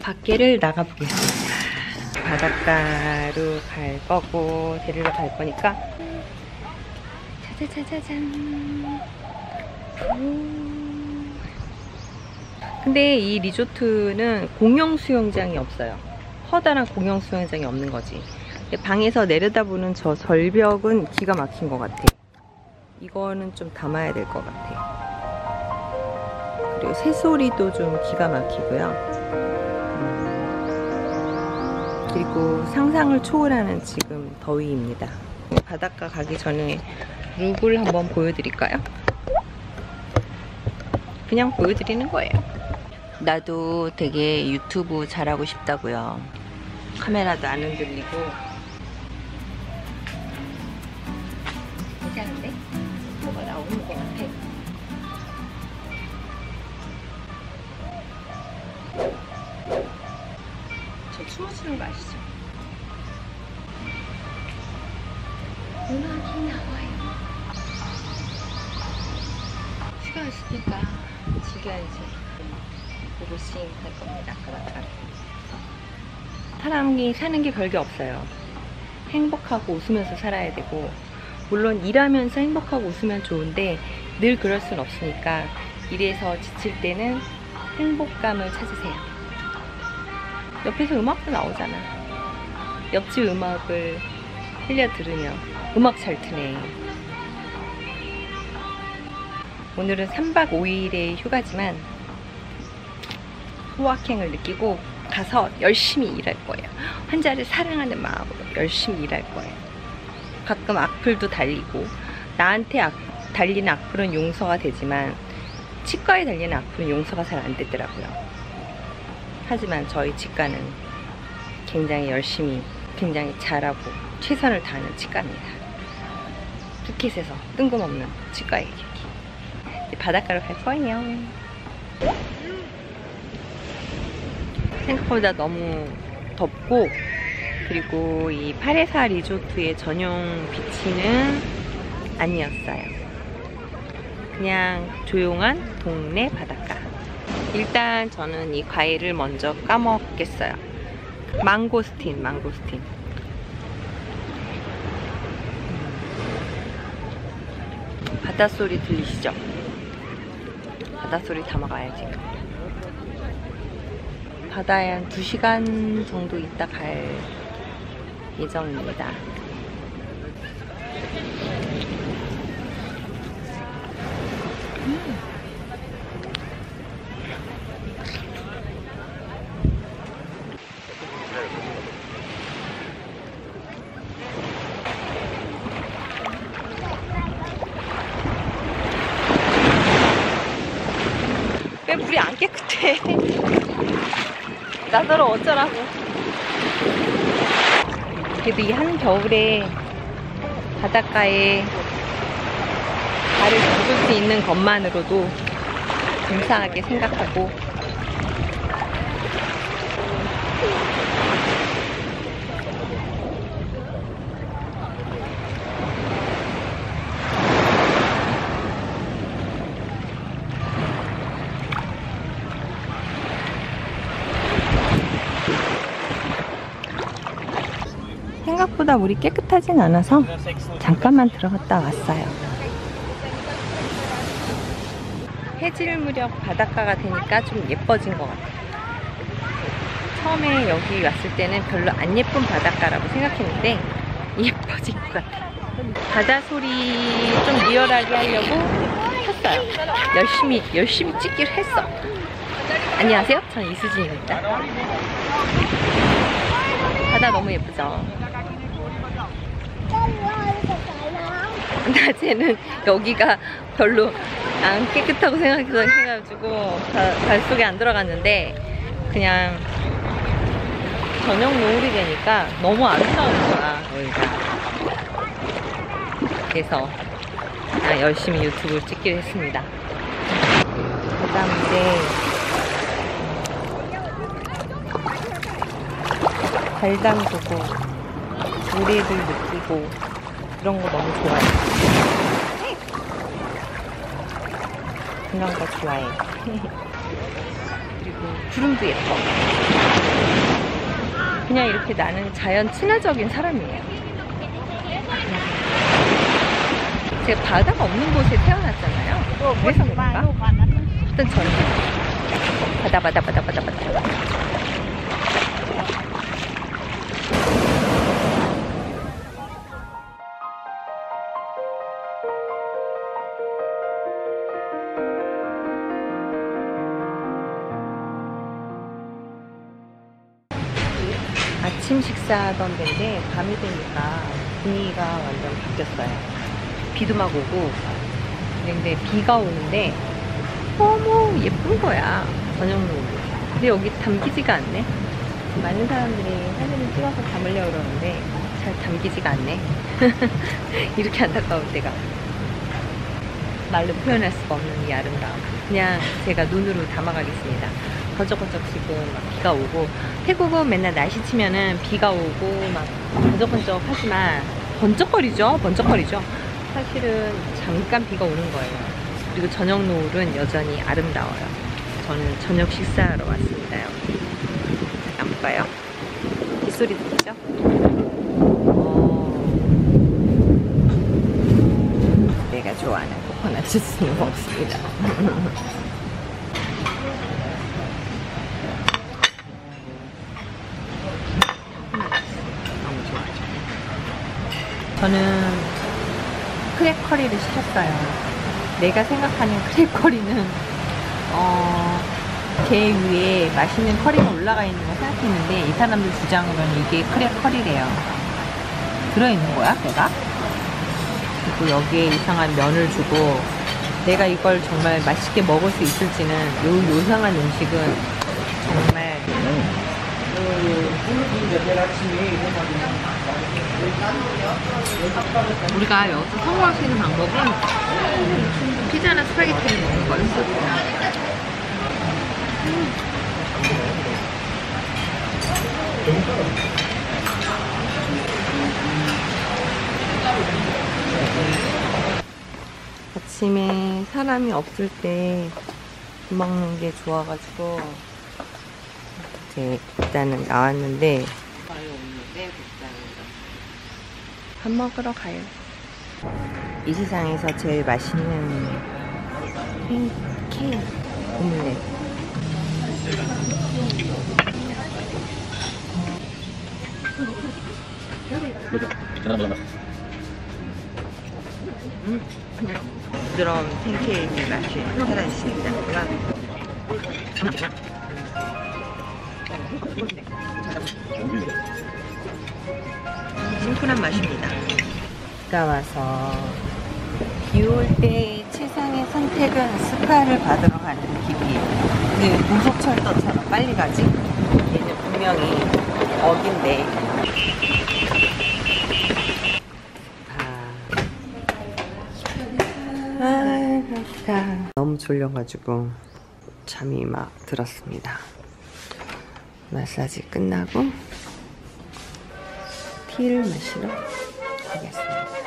밖에를 나가 보겠습니다. 바닷가로 갈 거고 데리러 갈 거니까 짜자자자잔. 음. 근데 이 리조트는 공영 수영장이 없어요. 커다란 공영 수영장이 없는 거지. 방에서 내려다보는 저 절벽은 기가 막힌 것 같아. 이거는 좀 담아야 될 것 같아. 그리고 새소리도 좀 기가 막히고요. 음, 그리고 상상을 초월하는 지금 더위입니다. 바닷가 가기 전에 룩을 한번 보여드릴까요? 그냥 보여드리는 거예요. 나도 되게 유튜브 잘하고 싶다고요. 카메라도 안 흔들리고. 괜찮은데? 뭐가 나오는 것 같아. 거 아시죠? 음악이 나와요. 휴가 있으니까 즐겨야지. 고고싱 할 겁니다. 사람이 사는 게 별게 없어요. 행복하고 웃으면서 살아야 되고, 물론 일하면서 행복하고 웃으면 좋은데, 늘 그럴 순 없으니까, 일에서 지칠 때는 행복감을 찾으세요. 옆에서 음악도 나오잖아. 옆집 음악을 흘려 들으며, 음악 잘 트네. 오늘은 3박 5일의 휴가지만, 소확행을 느끼고 가서 열심히 일할 거예요. 환자를 사랑하는 마음으로 열심히 일할 거예요. 가끔 악플도 달리고 나한테 악, 달리는 악플은 용서가 되지만 치과에 달리는 악플은 용서가 잘 안 되더라고요. 하지만 저희 치과는 굉장히 열심히 굉장히 잘하고 최선을 다하는 치과입니다. 푸켓에서 뜬금없는 치과 얘기. 바닷가로 갈 거예요. 생각보다 너무 덥고 그리고 이 파레사 리조트의 전용 비치는 아니었어요. 그냥 조용한 동네 바닷가. 일단 저는 이 과일을 먼저 까먹겠어요. 망고스틴, 망고스틴. 바닷소리 들리시죠? 바닷소리 담아가야지. 바다에 한 2시간 정도 있다 갈 예정입니다. 왜 물이 안 깨끗해? 나더러 어쩌라고. 그래도 이 한겨울에 바닷가에 발을 담글 수 있는 것만으로도 감사하게 생각하고 생각보다 물이 깨끗하진 않아서 잠깐만 들어갔다 왔어요. 해질 무렵 바닷가가 되니까 좀 예뻐진 것 같아요. 처음에 여기 왔을 때는 별로 안 예쁜 바닷가라고 생각했는데 예뻐진 것 같아요. 바다 소리 좀 리얼하게 하려고 켰어요. 열심히 열심히 찍기를 했어. 안녕하세요. 전 이수진입니다. 바다 너무 예쁘죠? 낮에는 여기가 별로 안 깨끗하고 생각해서 해가지고 발 속에 안 들어갔는데 그냥 저녁 노을이 되니까 너무 아름다운 거야. 여기가. 그래서 그냥 열심히 유튜브를 찍기로 했습니다. 바다인데 발 담그고 우리를 느끼고 그런 거 너무 좋아해. 그런 거 좋아해. 그리고 구름도 예뻐. 그냥 이렇게 나는 자연 친화적인 사람이에요. 제가 바다가 없는 곳에 태어났잖아요. 그래서 그런가? 일단 저는 바다 바다 바다 바다 바다 아침 식사하던 데인데 밤이 되니까 분위기가 완전 바뀌었어요. 비도 막 오고 근데 비가 오는데 너무 예쁜 거야 저녁 노을. 근데 여기 담기지가 않네. 많은 사람들이 사진을 찍어서 담으려고 그러는데 잘 담기지가 않네. 이렇게 안타까울 때가 말로 표현할 수가 없는 이 아름다움. 그냥 제가 눈으로 담아가겠습니다. 번쩍번쩍 지금 막 비가 오고 태국은 맨날 날씨 치면은 비가 오고 막 번쩍번쩍 하지만 번쩍거리죠. 번쩍거리죠. 사실은 잠깐 비가 오는 거예요. 그리고 저녁 노을은 여전히 아름다워요. 저는 저녁 식사하러 왔습니다. 잠깐 볼까요? 빗소리 들리죠? 어... 내가 좋아하는 코코넛 주스를 먹습니다. 너무 좋아하죠. 저는 크랙커리를 시켰어요. 내가 생각하는 크랙커리는 어, 게 위에 맛있는 커리가 올라가 있는 거 생각했는데 이 사람들 주장으로는 이게 크랙커리래요. 들어있는 거야, 내가? 그리고 여기에 이상한 면을 주고 내가 이걸 정말 맛있게 먹을 수 있을지는 요 요상한 음식은 정말 우리가 여기서 성공할 수 있는 방법은 피자나 스파게티를 먹는 거였어. 아침에 사람이 없을 때 먹는 게 좋아가지고 이제 일단은 나왔는데 밥 먹으러 가요. 이 세상에서 제일 맛있는 팬케이크 오믈렛. 음, 부드러운 팬케이크 맛이 살아있습니다. 심플한 맛입니다. 비가 와서 비올 때 최상의 선택은 스파를 받으러 가는 길이 그 고속철도처럼 빨리 가지? 얘는 분명히 어긴데 아, 좋다. 너무 졸려가지고 잠이 막 들었습니다. 마사지 끝나고 티를 마시러 가겠습니다.